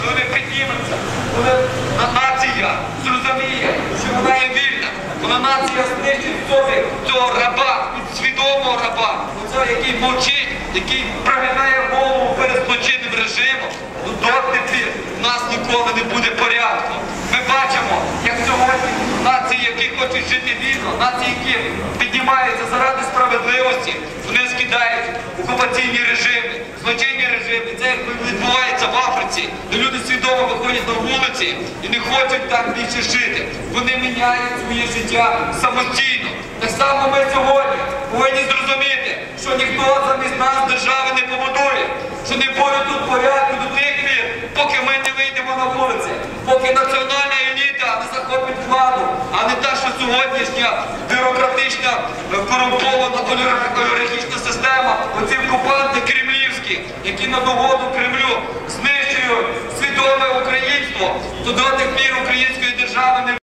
тоді, коли ми коли нація зрозуміє, що вона є вільна, коли нація знищить собі цього раба, свідомого раба, оцього, який мовчить, який прогинає голову перед злочинним режимом, ну доти пір в нас ніколи не буде порядку. Ми бачимо, як сьогодні нації, які хочуть жити вільно, нації, які піднімаються заради справедливості, вони скидають окупаційні режими, злочинні режими. Це як відбувається в Африці, де люди свідомо виходять на вулиці і не хочуть так більше жити. Вони міняють своє життя самостійно. Так само ми сьогодні повинні зрозуміти, що ніхто замість нас держави не побудує, що не буде тут порядку до тих пір, поки ми не вийдемо на вулиці, поки національна еліта не захопить владу, а не та, що сьогоднішня бюрократична е, корумпована олігархічна система, оці окупанти кремлівські, які на догоду Кремлю то доти в мір української держави не